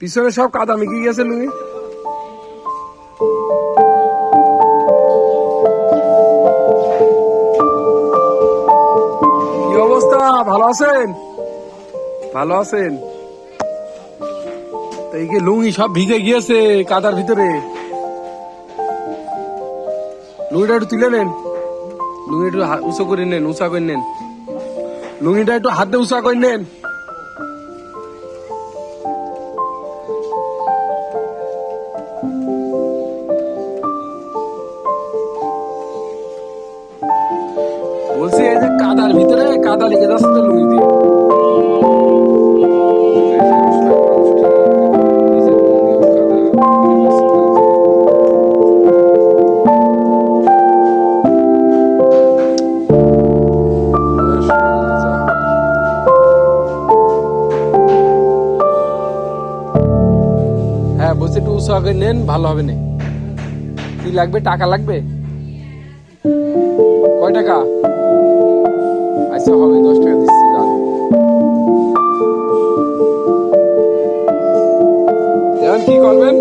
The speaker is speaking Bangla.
পিছনে সব কাদা মিকি গেছে লুঙ্গি কি অবস্থা? ভালো আছেন? ভালো আছেন? এই যে লুঙ্গি সব ভিজে গিয়েছে কাদার ভিতরে। লুঙ্গিটা একটু তুলে নেন। লুঙ্গি একটু উঁচু করে নেন, উঁচা করে নেন। লুঙ্গিটা একটু হাতে উঁচা করে নেন। বলছি এই যে কাদার ভিতরে কাদা লেগে যাচ্ছে লুঙ্গি দিয়ে। হ্যাঁ বলছি একটু করে নেন, ভালো হবে না। কি লাগবে? টাকা লাগবে? কয় টাকা? আচ্ছা হবে, দশ টাকা দিচ্ছি। এখন কি করবেন?